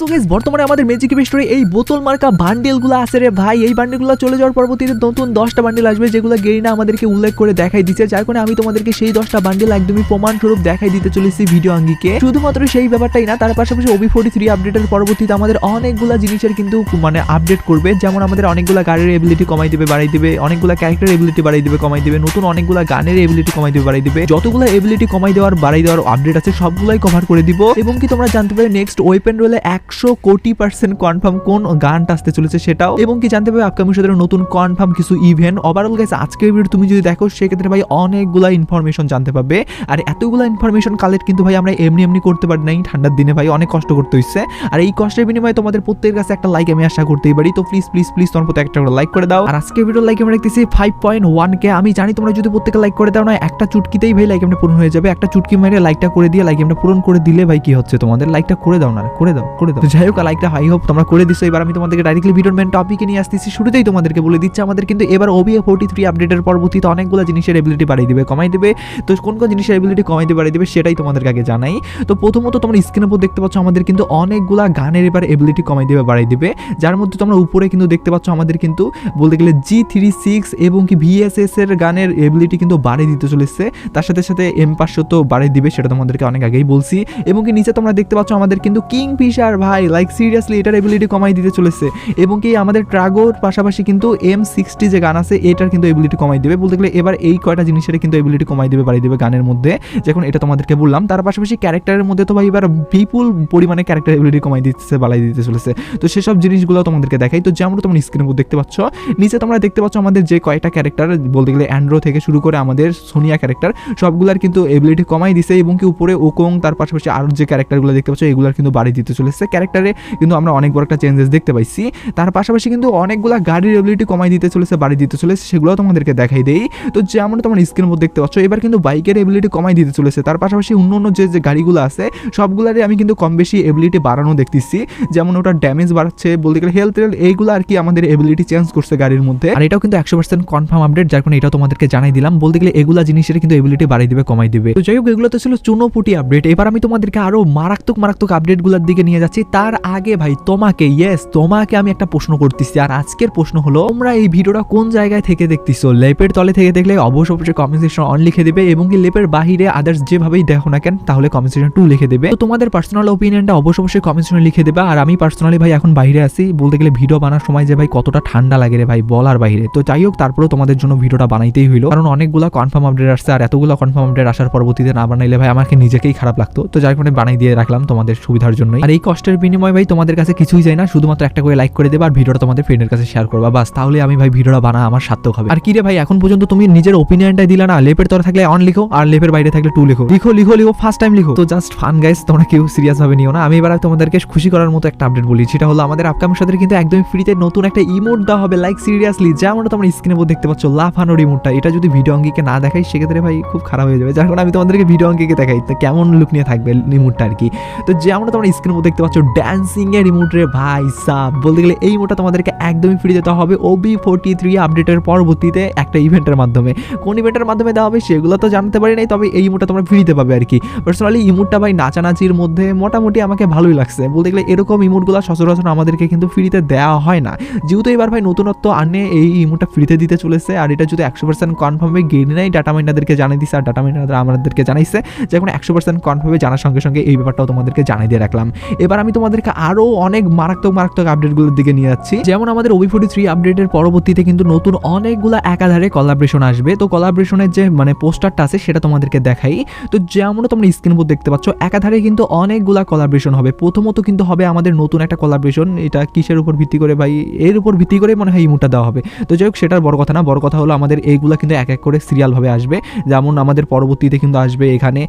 So guys বর্তমানে আমাদের magic স্টোরে এই বোতল মার্কা বান্ডেলগুলো আছে রে ভাই। এই বান্ডেলগুলো চলে যাওয়ার পরবর্তীতে নতুন দশটা বান্ডেল আসবে যেগুলো গেরিনা আমাদেরকে উল্লেখ করে দেখাই দিচ্ছে যার কারণে আমি তোমাদেরকে সেই দশটা বান্ডেল একদমই প্রমাণ স্বরূপ দেখাই দিতে চলেছি ভিডিও আঙ্গিকে। শুধুমাত্র সেই ব্যাপারটাই না, তার পাশাপাশি ওবি ফোর্টি থ্রি আপডেটের পরবর্তীতে আমাদের অনেকগুলা জিনিসের কিন্তু মানে আপডেট করবে। যেমন আমাদের অনেকগুলা গাড়ির এবিলিটি কমাই দিবে, বাড়াই দিবে, অনেকগুলা ক্যারেক্টার এবিলিটি বাড়াই দিবে, কমাই দিবে, নতুন অনেকগুলা গানের এবিলিটি কমাই দিবে, বাড়াই দিবে। যতগুলো এবিলিটি কমাই দেওয়ার, বাড়াই দেওয়ার আপডেট আছে, সবগুলাই কভার করে দিব। এবং কি তোমরা জানতে পারবে নেক্সট ওয়েপেন রোলে একশো কোটি পার্সেন্ট কনফার্ম কোন গানটা আসতে চলেছে সেটাও, এবং কি জানতে পারবে আপকামিং সাথে নতুন কনফার্ম কিছু ইভেন্ট ওভারঅল গাইস আজকের ভিডিও তুমি যদি দেখো, সেক্ষেত্রে ভাই অনেকগুলা ইনফরমেশন জানতে পারবে। আর এতগুলা ইনফরমেশন কালেক্ট কিন্তু ভাই আমরা এমনি এমনি করতে পারি নাই, ঠান্ডার দিনে ভাই অনেক কষ্ট করতে হচ্ছে আর এই কষ্টের বিনিময়ে তোমাদের প্রত্যেকের কাছে একটা লাইক আমি আশা করতেই পারি। তো প্লিজ প্লিজ প্লিজ তোমার প্রতি একটা করে লাইক করে দাও। আর আজকে ভিডিও লাইক আমরা দেখতেছি ফাইভ পয়েন্ট ওয়ান কে আমি জানি তোমরা যদি প্রত্যেকে লাইক করে দাও না, একটা চুটকিতেই ভাই লাইক আমরা পূরণ হয়ে যাবে। একটা চুটকি মেরে লাইকটা করে দিয়ে লাইক আমরা পূরণ করে দিলে ভাই কি হচ্ছে তোমাদের? লাইকটা করে দাও না, করে দাও করে দাও। তো যাই হোক লাইকটা হাই হোপ তোমরা করে দিছো। এবার আমি তোমাদেরকে ডাইরেক্টলি ভিডিওর মেন টপিকে নিয়ে আসতেছি। শুরুতেই তোমাদেরকে বলে দিচ্ছি, আমাদের কিন্তু এবার ওবিএ ফোর্টি থ্রি আপডেটের পরবর্তীতে অনেকগুলো জিনিসের এবিলিটি বাড়িয়ে দিবে। কমাই দেবে। তো কোন কোন জিনিসের এবিলিটি কমাই দিবে, বাড়িয়ে দিবে, সেটাই তোমাদেরকে আগে জানাই। তো প্রথমত তোমরা স্ক্রিনের উপর দেখতে পাচ্ছ, আমাদের কিন্তু অনেকগুলা গানের এবার এবিলিটি কমাই দিবে বাড়াই দিবে। যার মধ্যে তোমরা উপরে কিন্তু দেখতে পাচ্ছ, আমাদের কিন্তু বলতে গেলে জি থ্রি সিক্স এবং কি ভিএসএস এর গানের এবিলিটি কিন্তু বাড়িয়ে দিতে চলেছে। তার সাথে সাথে এম পাঁচশো তো বাড়িয়ে দিবে, সেটা তোমাদেরকে অনেক আগেই বলছি। এবং কি নিচে তোমরা দেখতে পাচ্ছ, আমাদের কিন্তু কিং ফিশার লাইক সিরিয়াসলি এটার এবিলিটি কমাই দিতে চলেছে। এবং কি আমাদের ট্রাগোর পাশাপাশি কিন্তু এম সিক্সটি যে গান আছে, এটার কিন্তু এবিলিটি কমাই দিবে। বলতে গেলে এবার এই কয়টা জিনিসের কিন্তু এবিলিটি কমাই দেবে, বাড়িয়ে দিবে গানের মধ্যে। যখন এটা তোমাদেরকে বললাম, তার পাশাপাশি ক্যারেক্টারের মধ্যে তো ভাই এবার বিপুল পরিমাণে ক্যারেক্টার এবিলিটি কমাই দিচ্ছে, বাড়াই দিতে চলেছে। তো সেসব জিনিসগুলো তোমাদেরকে দেখাই। তো যেমন তোমরা স্ক্রিনের উপর দেখতে পাচ্ছ, নিচে তোমরা দেখতে পাচ্ছ আমাদের যে কয়টা ক্যারেক্টার বলতে গেলে অ্যান্ড্রো থেকে শুরু করে আমাদের সোনিয়া ক্যারেক্টার সবগুলার কিন্তু এবিলিটি কমাই দিছে। এবং কি উপরে ওকং তার পাশাপাশি আরও যে ক্যারেক্টারগুলো দেখতে পাচ্ছ, এগুলার কিন্তু বাড়ি দিতে চলেছে। ক্যারেক্টারে কিন্তু আমরা অনেক বড় একটা চেঞ্জেস দেখতে পাইছি। তার পাশাপাশি কিন্তু অনেকগুলা গাড়ির এবিলিটি কমাই দিতে চলেছে, বাড়ি দিতে চলেছে সেগুলো তোমাদেরকে দেখাই দেই। তো যেমন তোমার স্ক্রিনের মধ্যে দেখতে পাচ্ছ, এবার কিন্তু বাইকের এবিলিটি কমাই দিতে চলেছে। তার পাশাপাশি অন্য অন্য যে যে গাড়িগুলো আছে, সবগুলারই আমি কিন্তু কম বেশি এবিলিটি বাড়ানো দেখতেছি। যেমন ওটা ড্যামেজ বাড়াচ্ছে, বলতে গেলে হেলথ টেল এইগুলো আর কি আমাদের এবিলিটি চেঞ্জ করছে গাড়ির মধ্যে। আর এটাও কিন্তু একশো পার্সেন্ট কনফার্ম আপডেট যার কারণে এটাও তোমাদেরকে জানাই দিলাম। বলতে গেলে এগুলা জিনিসের কিন্তু এবিলিটি বাড়াই দিবে, কমাই দিবে। তো যাই হোক এগুলো তো ছিল চুনোপুটি আপডেট এবার আমি তোমাদেরকে আরও মারাত্মক মারাত্মক আপডেটগুলোর দিকে নিয়ে যাচ্ছি। তার আগে ভাই, তোমাকে ইয়েস তোমাকে আমি একটা প্রশ্ন করতেছি। আর আজকের প্রশ্ন হলো, তোমরা এই ভিডিওটা কোন জায়গায় থেকে দেখতেছো? লেপের তলে থেকে দেখলে অবশ্যই অবশ্যই কমেন্ট সেকশন অন লিখে দেবে এবং কি লেপের বাহিরে আদার্স যেভাবেই দেখো না কেন, তাহলে কমেন্ট সেকশন টু লিখে দেবে। তো তোমাদের পার্সোনাল ওপিনিয়নটা অবশ্যই অবশ্যই কমেন্ট সেকশনে লিখে দেবে। আর আমি পার্সোনালি ভাই এখন বাইরে আছি। বলতে গেলে ভিডিও বানার সময় যে ভাই কতটা ঠান্ডা লাগে রে ভাই, বলার বাইরে। তো যাই হোক, তারপরেও তোমাদের জন্য ভিডিওটা বানাইতেই হইল। কারণ অনেকগুলো কনফার্ম আপডেট আসছে, আর এতগুলো কনফার্ম আপডেট আসার পরবর্তীতে না বানাইলে ভাই আমাকে নিজেকেই খারাপ লাগতো। তো যার কারণে বানাই দিয়ে রাখলাম তোমাদের সুবিধার জন্য আর এই কষ্টের বিনিময়ে ভাই তোমাদের কাছে কিছুই চাই না, শুধুমাত্র একটা করে লাইক করে দেবে আর ভিডিওটা তোমাদের ফ্রেন্ডের কাছে শেয়ার করবা। বাস, তাহলে আমি ভাই ভিডিওটা বানা আমার সার্থক হবে। আর কি রে ভাই, এখন পর্যন্ত তুমি নিজের ওপিনিয়নটাই দিলা না, লেপের তরে থাকলে অন লিখো, আর লেপের বাইরে থাকলে টু লিখো। লিখো লিখো লিখো ফার্স্ট টাইম লিখো। তো জাস্ট ফান গাইস তোমরা কেউ সিরিয়াস ভাবে নিও না। আমি এবার তোমাদেরকে খুশি করার মতো একটা আপডেট বলি, সেটা হলো আমাদের আপকামিং সাথে কিন্তু একদম ফ্রিতে নতুন একটা ইমোট দেওয়া হবে। লাইক সিরিয়াসলি যেমন তোমরা স্ক্রিনে উপর দেখতে পাচ্ছ লাফানোর ইমোটটা এটা যদি ভিডিও অঙ্গিকে না দেখাই, সেক্ষেত্রে ভাই খুব খারাপ হয়ে যাবে। যার কারণে আমি তোমাদেরকে ভিডিও অঙ্গিকে দেখাই, তো কেমন লুক নিয়ে থাকবে ইমোটটা আর কি। তো যেমন তোমরা স্ক্রিনের উপর দেখতে পাচ্ছ ড্যান্সিং এর ইমোট রে ভাই সাব। বলতে গেলে এই ইমোটটা তোমাদেরকে একদমই ফ্রি দিতে হবে। ওবি ফোর্টি থ্রি আপডেটের পরবর্তীতে একটা ইভেন্টের মাধ্যমে। কোন ইভেন্টের মাধ্যমে দেওয়া হবে সেগুলো তো জানতে পারি নাই, তবে এই ইমোটটা তোমরা ফ্রিতে পাবে আর কি। পার্সোনালি ইমোটটা ভাই নাচানাচির মধ্যে মোটামুটি আমাকে ভালোই লাগছে। বলতে গেলে এরকম ইমোটগুলো সচরাচর আমাদেরকে কিন্তু ফ্রিতে দেওয়া হয় না। যেহেতু এবার ভাই নতুনত্ব আনে, এই ইমোটটা ফ্রিতে দিতে চলেছে। আর এটা যদি একশো পার্সেন্ট কনফার্মে গেড়ে নেয় ডাটা মাইনারদেরকে জানিয়ে দিচ্ছে আর ডাটা মাইনাররা আমাদেরকে জানাইছে। যে এখন একশো পার্সেন্ট কনফার্মে জানার সঙ্গে সঙ্গে এই ব্যাপারটাও তোমাদেরকে জানিয়ে দিয়ে রাখলাম। এবার আমি তোমাদেরকে আরও অনেক মারাত্মক মারাত্মক আপডেটগুলোর দিকে নিয়ে যাচ্ছি। যেমন আমাদের ওবি ফোর্টি থ্রি আপডেটের পরবর্তীতে কিন্তু নতুন অনেকগুলো একাধারে কলাবরেশন আসবে। তো কলাবরেশনের যে মানে পোস্টারটা আছে, সেটা তোমাদেরকে দেখাই। তো যেমন তোমরা স্ক্রিন উপর দেখতে পাচ্ছ, একাধারে কিন্তু অনেকগুলা কলাবরেশন হবে। প্রথমত কিন্তু হবে আমাদের নতুন একটা কলাবরেশন এটা কিসের উপর ভিত্তি করে ভাই? এর উপর ভিত্তি করে মনে হয় ইমোটটা দেওয়া হবে। তো যাই হোক, সেটার বড় কথা না। বড় কথা হলো আমাদের এইগুলা কিন্তু এক এক করে সিরিয়ালভাবে আসবে। যেমন আমাদের পরবর্তীতে কিন্তু আসবে এখানে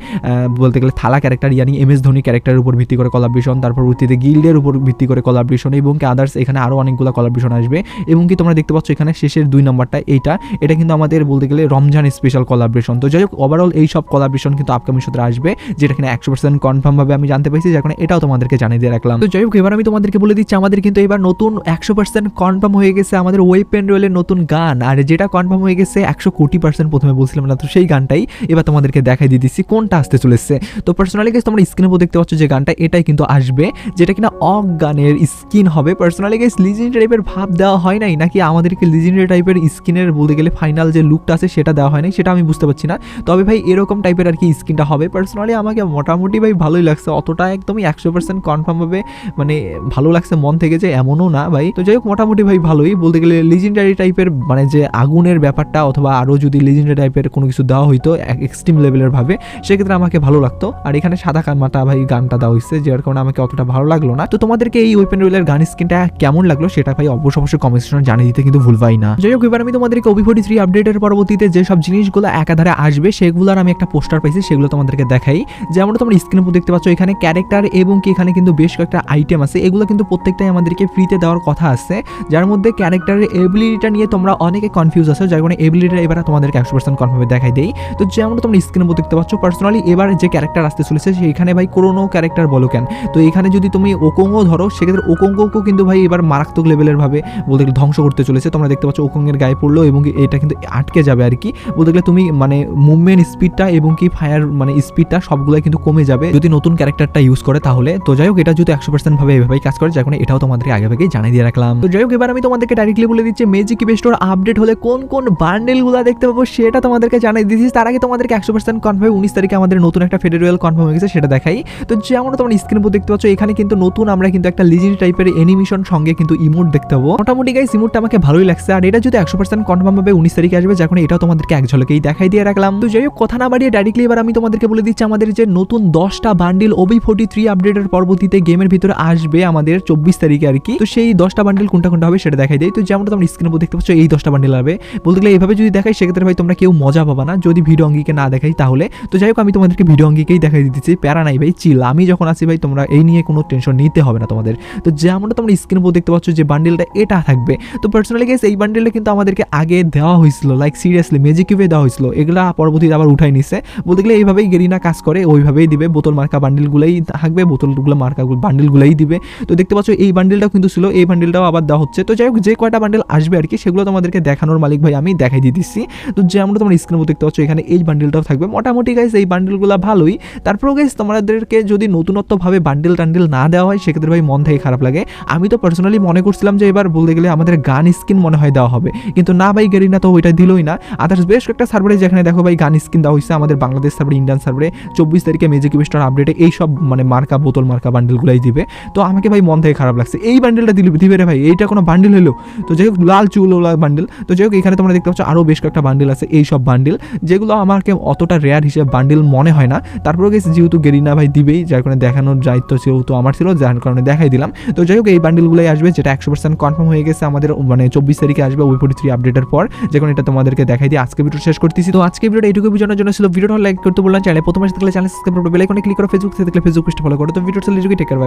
বলতে গেলে থালা ক্যারেক্টার ইয়ানি এম এস ধোনি ক্যারেক্টারের উপর ভিত্তি করে কলাবরেশন তার পরবর্তীতে গিল্ডের উপর ভিত্তি করে কলাবরেশন এবং কি আদার্স এখানে আরও অনেকগুলো কলাবরেশন আসবে এবং কি তোমরা দেখতে পাচ্ছ এখানে শেষের দুই নম্বরটা এইটা। এটা কিন্তু আমাদের বলতে গেলে রমজান স্পেশাল কলাবরেশন তো যাই হোক ওভারঅল এই সব কলাবরেশন কিন্তু আপকামিং সূত্রে আসবে, যেটা কিনা একশো পার্সেন্ট কনফার্মভাবে আমি জানতে পেরেছি, যার কারণে এটাও তোমাদেরকে জানিয়ে দিয়ে রাখলাম। তো যাই হোক, এবার আমি তোমাদেরকে বলে দিচ্ছি, আমাদের কিন্তু এবার নতুন একশো পার্সেন্ট কনফার্ম হয়ে গেছে আমাদের ওয়েপেন রোলের নতুন গান। আর যেটা কনফার্ম হয়ে গেছে, একশো কোটি পার্সেন্ট প্রথমে বলছিলাম না, তো সেই গানটাই এবার তোমাদেরকে দেখাই দিয়ে দিচ্ছি, কোনটা আসতে চলেছে। তো পার্সোনালি গেছে তোমরা স্ক্রিনে দেখতে পাচ্ছ যে গানটা, এটাই কিন্তু আসবে। যেটা কিনা অক গানের স্কিন হবে। পার্সোনালি গাইস লিজেন্ডারি টাইপের ভাব দেওয়া হয় নাই, নাকি আমাদেরকে লিজেন্ডারি টাইপের স্কিনের বলতে গেলে ফাইনাল যে লুকটা আছে সেটা দেওয়া হয় নাই, সেটা আমি বুঝতে পারছি না। তবে ভাই, এরকম টাইপের আর কি স্কিনটা হবে। পার্সোনালি আমাকে মোটামুটি ভাই ভালোই লাগছে, অতটা একদমই একশো পার্সেন্ট কনফার্ম হবে। মানে ভালো লাগছে মন থেকে যে এমনও না ভাই। তো যাই হোক, মোটামুটি ভাই ভালোই। বলতে গেলে লিজেন্ডারি টাইপের মানে যে আগুনের ব্যাপারটা অথবা আরও যদি লিজেন্ডারি টাইপের কোনো কিছু দেওয়া হইতো এক্সট্রিম লেভেলের ভাবে, সেক্ষেত্রে আমাকে ভালো লাগতো। আর এখানে সাদা কানমাটা ভাই গানটা দেওয়া হয়েছে যার কারণে আমাকে অতটা ভালো লাগল না। তো তোমাদেরকে এই ওয়েপেন রোলের গান স্কিনটা কেমন লাগল সেটা ভাই অবশ্য অবশ্যই কমেন্ট সেকশনে জানিয়ে দিতে কিন্তু ভুলবাই না। যাই হোক, এবার আমি তোমাদেরকে ওবি ফোর্টি থ্রি আপডেটের পরবর্তীতে যেসব জিনিসগুলো একাধারে আসবে সেগুলোর আমি একটা পোস্টার পাইছি, সেগুলো তোমাদেরকে দেখাই। যেমন তোমরা স্ক্রিনের উপর দেখতে পাচ্ছ, এখানে ক্যারেক্টার এবং কি এখানে কিন্তু বেশ কয়েকটা আইটেম আছে। এগুলো কিন্তু প্রত্যেকটাই আমাদেরকে ফ্রিতে দেওয়ার কথা আছে। যার মধ্যে ক্যারেক্টারের এবিলিটিটা নিয়ে তোমরা অনেকে কনফিউজ আছো, যার কারণে এবিলিটিটা এবার তোমাদেরকে একশো পার্সেন্ট কনফার্মে দেখাই দেই। তো যেমন তোমরা স্ক্রিনের উপর দেখতে পাচ্ছ পার্সোনালি এবার যে ক্যারেক্টার আসতে চলেছে, সেইখানে ভাই কোনো ক্যারেক্টার বলো কেন? তো এখানে তুমি ওকঙ্গ ধরো, সেক্ষেত্রে ওকঙ্গকেও কিন্তু ভাই এবার মারাত্মক লেভেলের ভাবে বলতে গেলে ধ্বংস করতে চলেছে। তোমরা দেখতে পাচ্ছ ওকঙ্গের গায়ে পড়ল এবং এটা কিন্তু আটকে যাবে আর কি। বলতে গেলে তুমি মানে মুভমেন্ট স্পিডটা এবং কি ফায়ার মানে স্পিডটা সবগুলো কিন্তু কমে যাবে। যদি নতুন ক্যারেক্টারটা ইউজ করে তাহলে। তো যাই হোক, এটা যদি একশো পার্সেন্ট ভাবে এভাবেই কাজ করে, যার কারণে এটাও তোমাদেরকে আগে ভাগেই জানিয়ে দিয়ে রাখলাম। তো যাই হোক, এবার আমি তোমাদেরকে ডাইরেক্টলি বলে দিচ্ছি মেজিক বেস্টোর আপডেট হলে কোন কোন বান্ডেলগুলো দেখতে পাবো সেটা তোমাদেরকে জানিয়ে দিচ্ছি। তার আগে তোমাদেরকে একশো পার্সেন্ট কনফার্ম উনিশ তারিখে আমাদের নতুন একটা ফেডারেল কনফার্ম হয়ে গেছে, সেটা দেখাই। তো যেমন তোমরা স্ক্রিন উপর দেখতে পাচ্ছ, এখানে কিন্তু নতুন আমরা কিন্তু একটা লিজেন্ড টাইপের অ্যানিমেশন সঙ্গে কিন্তু ইমোট দেখতে পাবো। মোটামুটি গাইস ইমোটটা আমাকে ভালোই লাগছে। আর এটা যদি একশো পার্সেন্ট কনফার্ম হবে, উনিশ তারিখে আসবে, যখন এটাও তোমাদেরকে এক ঝলকেই দেখাই দিয়ে রাখলাম। তো যাই হোক, কথা না বাড়িয়ে ডাইরেক্টলি এবার আমি তোমাদেরকে বলে দিচ্ছি, আমাদের যে নতুন দশটা বান্ডিল ওবি ফোর্টি থ্রি আপডেটের পরবর্তীতে গেমের ভিতরে আসবে আমাদের চব্বিশ তারিখে আর কি। তো সেই দশটা বান্ডিল কোনটা কোনটা হবে সেটা দেখাই দেয় তো যেমন তোমরা স্ক্রিনের উপর দেখতে পাচ্ছ, এই দশটা বান্ডিল হবে বলতে গেলে এইভাবে যদি দেখাই, সেক্ষেত্রে ভাই তোমরা কেউ মজা পাবা না। যদি ভিডিও অঙ্গিকে না দেখাই তাহলে। তো যাই হোক, আমি তোমাদেরকে ভিডিও অঙ্গিকেই দেখাই দিতেছি। প্যারা নাই ভাই, চিল। আমি যখন আসি ভাই, তোমরা এই নিয়ে কোনো টেনশন নিতে হবে না তোমাদের। তো যেমনটা তোমরা স্ক্রিনের উপর দেখতে পাচ্ছ যে বান্ডিলটা এটা থাকবে। তো পার্সোনালি গেস এই বান্ডিলটা কিন্তু আমাদেরকে আগে দেওয়া হয়েছিল লাইক সিরিয়াসলি ম্যাজিক কিউবে দেওয়া হয়েছিল। এগুলা পরবর্তীতে আবার উঠাই নিছে। বলতে গেলে এইভাবেই গেরিনা কাজ করে, ওইভাবেই দিবে। বোতল মার্কা বান্ডিলগুলোই থাকবে, বোতলগুলো মার্কা বান্ডিলগুলোই দিবে। তো দেখতে পাচ্ছ এই বান্ডিলটাও কিন্তু ছিল, এই বান্ডিলটাও আবার দেওয়া হচ্ছে। তো যাই হোক যে কয়টা বান্ডিল আসবে আর কি, সেগুলো তোমাদেরকে দেখানোর মালিক ভাই আমি দেখাই দিয়ে দিচ্ছি তো যেমন তোমরা স্ক্রিনের মধ্যে দেখতে পাচ্ছ, এখানে এই বান্ডিলটাও থাকবে। মোটামুটি গাইজ এই বান্ডিলগুলো ভালোই। তারপরেও গাইজ তোমাদেরকে যদি নতুনত্বভাবে বান্ডিল টান্ডিল না দেওয়া হয়, সেক্ষেত্রে ভাই মন থেকে খারাপ লাগে। আমি তো পার্সোনালি মনে করছিলাম যে এবার বলতে গেলে আমাদের গান স্কিন মনে হয় দেওয়া হবে। কিন্তু না ভাই, গেরিনা তো ওইটা দিলই না। আদার্স বেশ কয়েকটা সার্ভারে যেখানে দেখো ভাই গান স্কিন দেওয়া হয়েছে আমাদের বাংলাদেশ সার্ভারে ইন্ডিয়ান সার্ভারে চব্বিশ তারিখে মেজিক স্টার আপডেটে এই সব মানে মার্কা, বোতল মার্কা বান্ডিলগুলাই দিবে। তো আমাকে ভাই মন থেকে খারাপ লাগছে। এই বান্ডিলটা দিলে দিবে রে ভাই, এইটা কোনো বান্ডিল হলো? তো যাই হোক, লাল চুলওয়ালা বান্ডিল তো যাই হোক, এখানে তোমরা দেখতে পাচ্ছ আরও বেশ কয়েকটা বান্ডিল আছে এই সব বান্ডিল যেগুলো আমাকে অতটা রেয়ার হিসেবে বান্ডিল মনে হয় না। তারপরে গেছে যেহেতু গেরিনা ভাই দিবেই, যার কারণে দেখানোর দায়িত্ব যেহেতু আমার ছিল, যার কারণে দেখাই দিলাম। তো যাই হোক, এই বান্ডিলগুলোই আসবে, যেটা একশো পার্সেন্ট কনফার্ম হয়ে গেছে আমাদের মানে চব্বিশ তারিখে আসবে ওই ফোর্টি থ্রি আপডেটের পর। যখন এটা তোমাদেরকে দেখাই দিয়ে আজকে ভিডিও শেষ করতেছি। তো আজকে ভিডিওটা এটুকু বোঝানোর জন্য ছিল, ভিডিওটা লাইক করতে বললাম চ্যানেল প্রথমে থাকলে চ্যানেল সাবস্ক্রাইব করবে বেলাইকনে ক্লিক করো ফেসবুক থেকে ফেসবুক পেজটা ফলো করো। তো ভিডিও ভিডিওটা টেকার